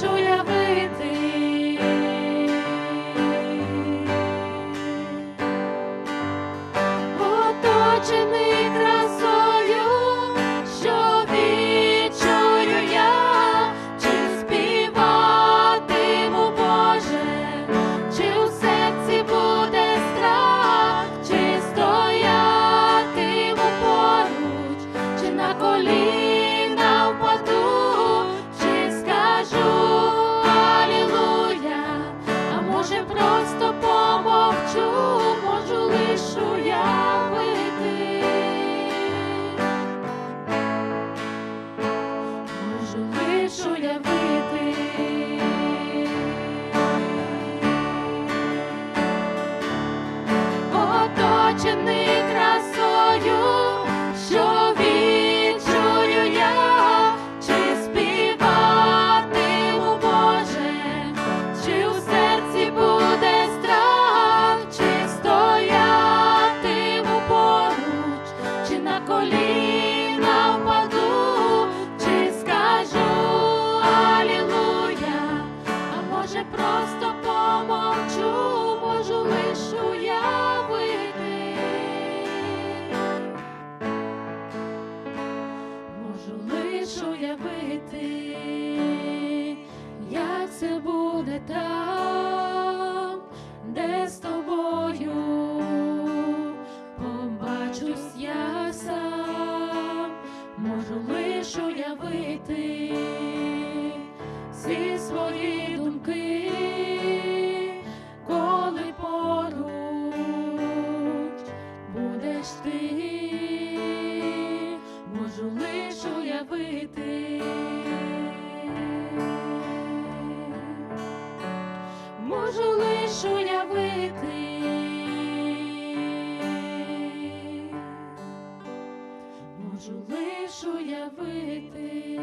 Прошу як це буде там, де з тобою побачусь я сам, можу лиш уявити всі свої думки, коли поруч будеш ти, можу лиш уявити. Можу бити. Можу лиш уявити.